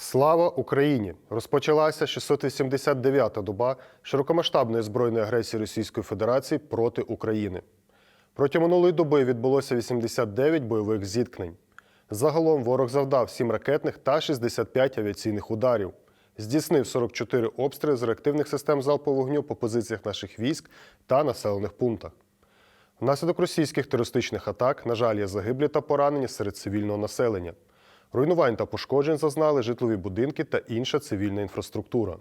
Слава Україні! Розпочалася 689-та доба широкомасштабної збройної агресії Російської Федерації проти України. Протягом минулої доби відбулося 89 бойових зіткнень. Загалом ворог завдав 7 ракетних та 65 авіаційних ударів. Здійснив 44 обстріли з реактивних систем залпового вогню по позиціях наших військ та населених пунктах. Внаслідок російських терористичних атак, на жаль, є загиблі та поранені серед цивільного населення. Руйнувань та пошкоджень зазнали житлові будинки та інша цивільна інфраструктура.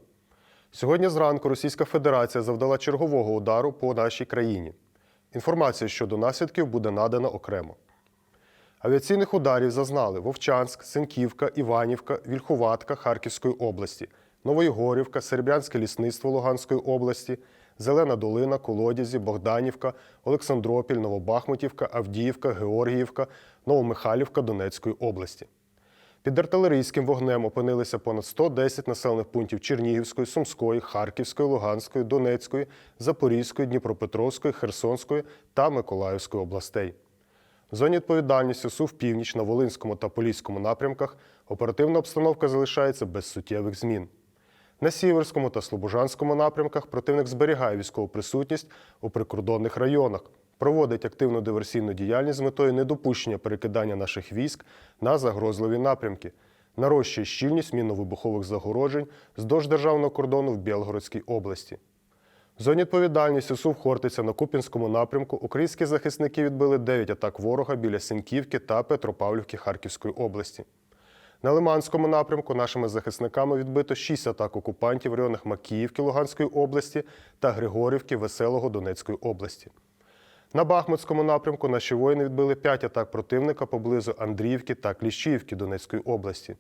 Сьогодні зранку Російська Федерація завдала чергового удару по нашій країні. Інформація щодо наслідків буде надана окремо. Авіаційних ударів зазнали Вовчанськ, Синківка, Іванівка, Вільхуватка Харківської області, Новоєгорівка, Серебрянське лісництво Луганської області, Зелена Долина, Колодязі, Богданівка, Олександропіль, Новобахмутівка, Авдіївка, Георгіївка, Новомихайлівка Донецької області. Під артилерійським вогнем опинилися понад 110 населених пунктів Чернігівської, Сумської, Харківської, Луганської, Донецької, Запорізької, Дніпропетровської, Херсонської та Миколаївської областей. В зоні відповідальності СУВ північ на Волинському та Поліському напрямках оперативна обстановка залишається без суттєвих змін. На Сіверському та Слобожанському напрямках противник зберігає військову присутність у прикордонних районах, проводить активну диверсійну діяльність з метою недопущення перекидання наших військ на загрозливі напрямки, нарощує щільність мінно-вибухових загороджень здовж державного кордону в Білгородській області. В зоні відповідальності СУВ Хортиця на Куп'янському напрямку українські захисники відбили 9 атак ворога біля Синьківки та Петропавлівки Харківської області. На Лиманському напрямку нашими захисниками відбито 6 атак окупантів в районах Макіївки Луганської області та Григорівки Веселого Донецької області. На Бахмутському напрямку наші воїни відбили 5 атак противника поблизу Андріївки та Кліщіївки Донецької області.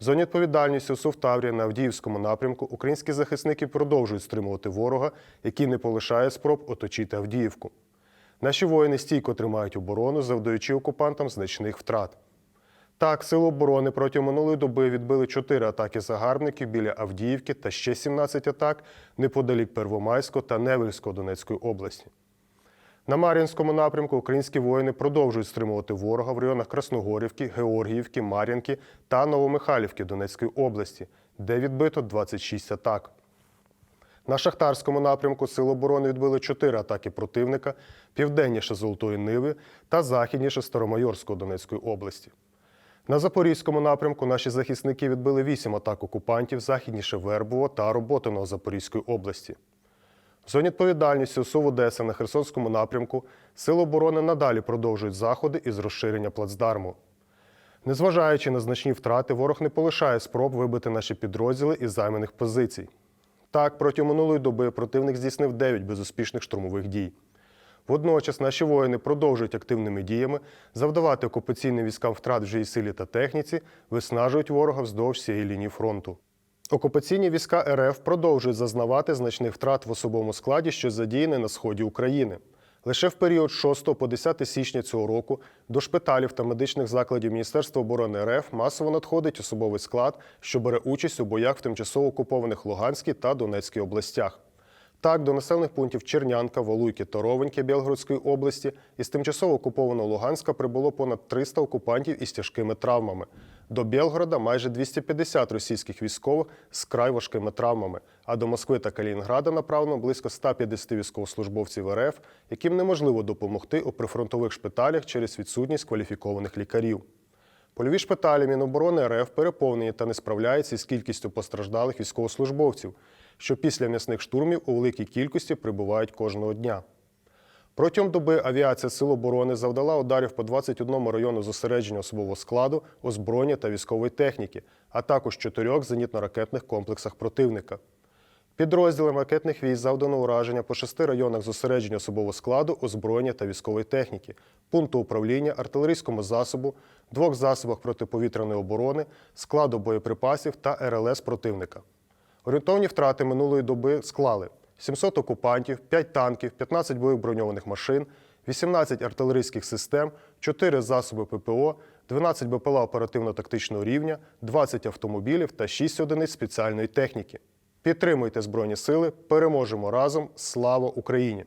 В зоні відповідальності СУВ Таврія на Авдіївському напрямку українські захисники продовжують стримувати ворога, який не полишає спроб оточити Авдіївку. Наші воїни стійко тримають оборону, завдаючи окупантам значних втрат. Так, сили оборони протягом минулої доби відбили 4 атаки загарбників біля Авдіївки та ще 17 атак неподалік Первомайського та Невельського Донецької області. На Мар'їнському напрямку українські воїни продовжують стримувати ворога в районах Красногорівки, Георгіївки, Мар'їнки та Новомихайлівки Донецької області, де відбито 26 атак. На Шахтарському напрямку Сили оборони відбили 4 атаки противника південніше Золотої Ниви та західніше Старомайорського Донецької області. На Запорізькому напрямку наші захисники відбили 8 атак окупантів західніше Вербово та Роботиного Запорізької області. В зоні відповідальності СУВ Одеса на Херсонському напрямку Сили оборони надалі продовжують заходи із розширення плацдарму. Незважаючи на значні втрати, ворог не полишає спроб вибити наші підрозділи із займаних позицій. Так, протягом минулої доби противник здійснив 9 безуспішних штурмових дій. Водночас наші воїни продовжують активними діями завдавати окупаційним військам втрат в живій силі та техніці, виснажують ворога вздовж всієї лінії фронту. Окупаційні війська РФ продовжують зазнавати значних втрат в особовому складі, що задіяні на сході України. Лише в період з 6 по 10 січня цього року до шпиталів та медичних закладів Міністерства оборони РФ масово надходить особовий склад, що бере участь у боях в тимчасово окупованих Луганській та Донецькій областях. Так, до населених пунктів Чернянка, Валуйки та Ровеньки Білгородської області із тимчасово окупованого Луганська прибуло понад 300 окупантів із тяжкими травмами. До Білгорода майже 250 російських військових з край важкими травмами, а до Москви та Калінінграда направлено близько 150 військовослужбовців РФ, яким неможливо допомогти у прифронтових шпиталях через відсутність кваліфікованих лікарів. Польові шпиталі Міноборони РФ переповнені та не справляються із кількістю постраждалих військовослужбовців, що після м'ясних штурмів у великій кількості прибувають кожного дня. Протягом доби авіація Сил оборони завдала ударів по 21 району зосередження особового складу, озброєння та військової техніки, а також чотирьох зенітно-ракетних комплексах противника. Підрозділам ракетних військ завдано ураження по шести районах зосередження особового складу, озброєння та військової техніки, пункту управління, артилерійському засобу, двох засобах протиповітряної оборони, складу боєприпасів та РЛС противника. Орієнтовні втрати минулої доби склали 700 окупантів, 5 танків, 15 бойових броньованих машин, 18 артилерійських систем, 4 засоби ППО, 12 БПЛА оперативно-тактичного рівня, 20 автомобілів та 6 одиниць спеціальної техніки. Підтримуйте Збройні Сили, переможемо разом! Слава Україні!